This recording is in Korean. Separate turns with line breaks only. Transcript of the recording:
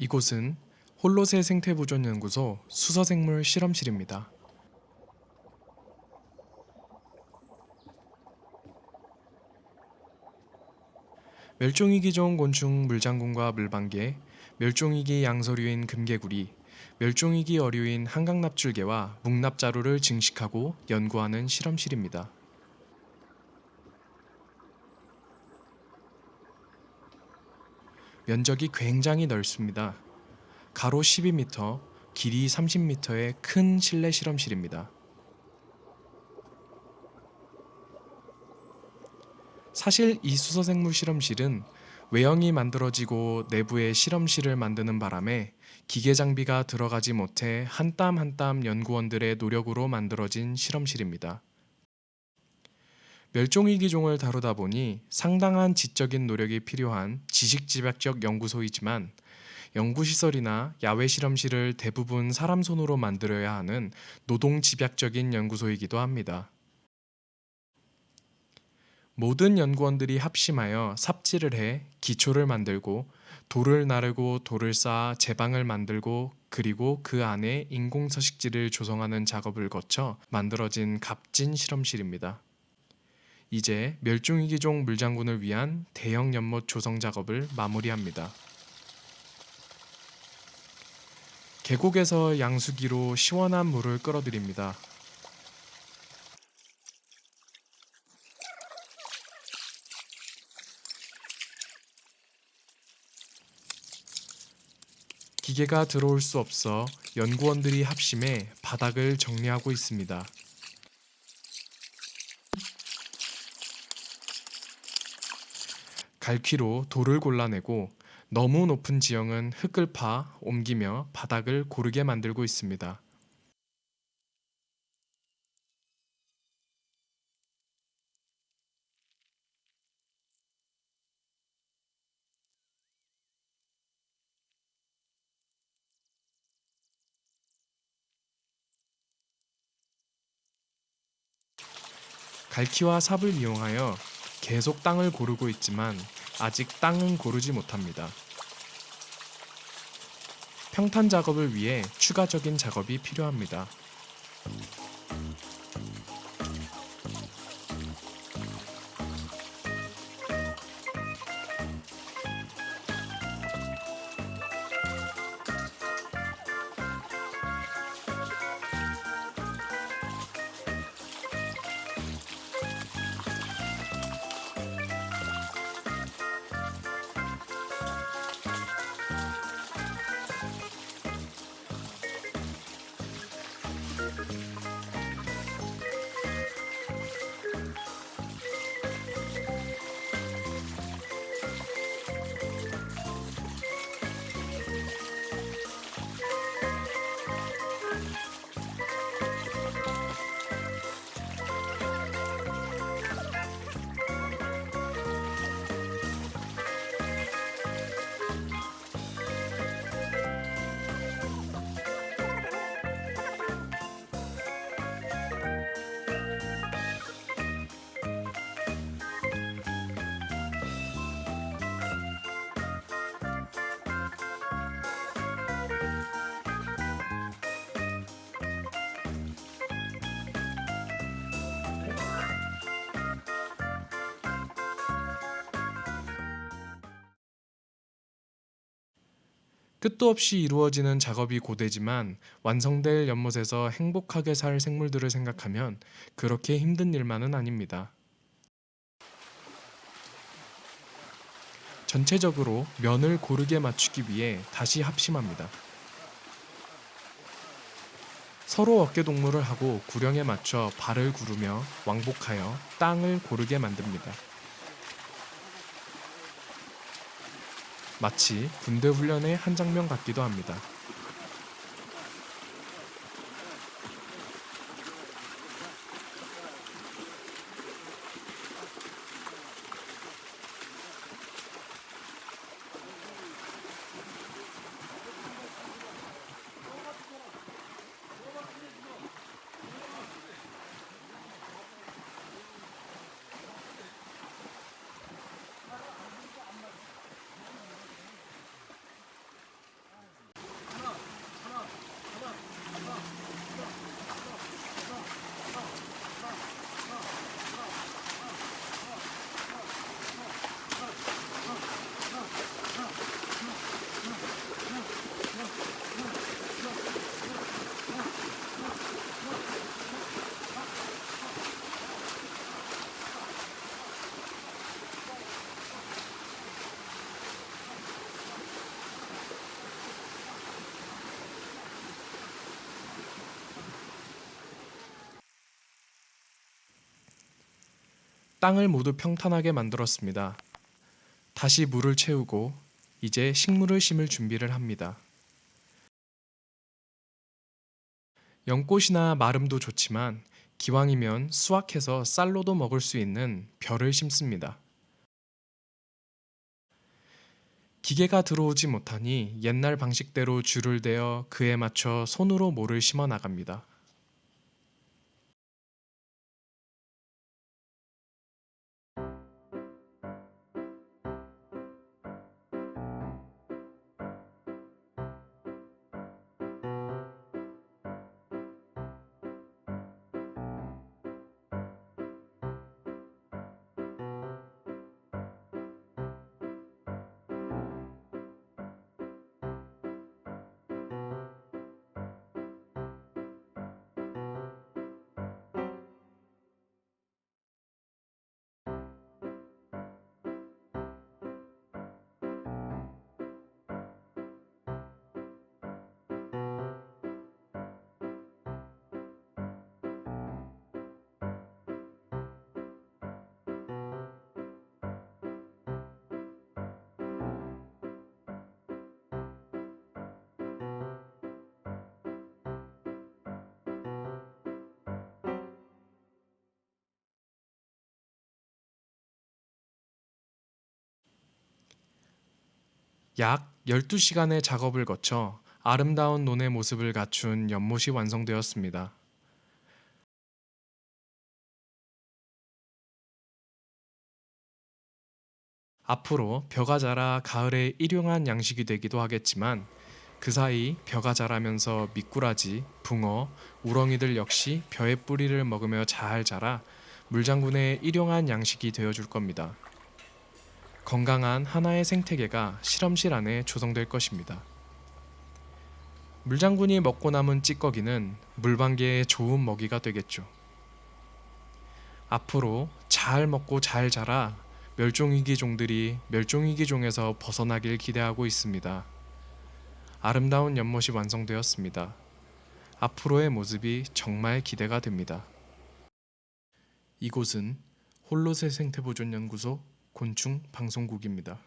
이곳은 홀로세 생태보존연구소 수서생물 실험실입니다. 멸종위기 종 곤충 물장군과 물방개, 멸종위기 양서류인 금개구리, 멸종위기 어류인 한강납줄개와 묵납자루를 증식하고 연구하는 실험실입니다. 면적이 굉장히 넓습니다. 가로 12m, 길이 30m의 큰 실내 실험실입니다. 사실 이 수소생물 실험실은 외형이 만들어지고 내부에 실험실을 만드는 바람에 기계 장비가 들어가지 못해 한 땀 한 땀 연구원들의 노력으로 만들어진 실험실입니다. 멸종위기 종을 다루다 보니 상당한 지적인 노력이 필요한 지식집약적 연구소이지만 연구시설이나 야외 실험실을 대부분 사람 손으로 만들어야 하는 노동집약적인 연구소이기도 합니다. 모든 연구원들이 합심하여 삽질을 해 기초를 만들고 돌을 나르고 돌을 쌓아 제방을 만들고 그리고 그 안에 인공 서식지를 조성하는 작업을 거쳐 만들어진 값진 실험실입니다. 이제 멸종위기종 물장군을 위한 대형 연못 조성 작업을 마무리합니다. 계곡에서 양수기로 시원한 물을 끌어들입니다. 기계가 들어올 수 없어 연구원들이 합심해 바닥을 정리하고 있습니다. 갈퀴로 돌을 골라내고 너무 높은 지형은 흙을 파 옮기며 바닥을 고르게 만들고 있습니다. 갈퀴와 삽을 이용하여 계속 땅을 고르고 있지만 아직 땅은 고르지 못합니다. 평탄 작업을 위해 추가적인 작업이 필요합니다. 끝도 없이 이루어지는 작업이 고되지만 완성될 연못에서 행복하게 살 생물들을 생각하면 그렇게 힘든 일만은 아닙니다. 전체적으로 면을 고르게 맞추기 위해 다시 합심합니다. 서로 어깨 동무를 하고 구령에 맞춰 발을 구르며 왕복하여 땅을 고르게 만듭니다. 마치 군대 훈련의 한 장면 같기도 합니다. 땅을 모두 평탄하게 만들었습니다. 다시 물을 채우고 이제 식물을 심을 준비를 합니다. 연꽃이나 마름도 좋지만 기왕이면 수확해서 쌀로도 먹을 수 있는 벼를 심습니다. 기계가 들어오지 못하니 옛날 방식대로 줄을 대어 그에 맞춰 손으로 모를 심어 나갑니다. 약 12시간의 작업을 거쳐 아름다운 논의 모습을 갖춘 연못이 완성되었습니다. 앞으로 벼가 자라 가을에 일용한 양식이 되기도 하겠지만 그 사이 벼가 자라면서 미꾸라지, 붕어, 우렁이들 역시 벼의 뿌리를 먹으며 잘 자라 물장군의 일용한 양식이 되어줄 겁니다. 건강한 하나의 생태계가 실험실 안에 조성될 것입니다. 물장군이 먹고 남은 찌꺼기는 물방개의 좋은 먹이가 되겠죠. 앞으로 잘 먹고 잘 자라 멸종위기 종들이 멸종위기 종에서 벗어나길 기대하고 있습니다. 아름다운 연못이 완성되었습니다. 앞으로의 모습이 정말 기대가 됩니다. 이곳은 홀로세 생태보존연구소 곤충 방송국입니다.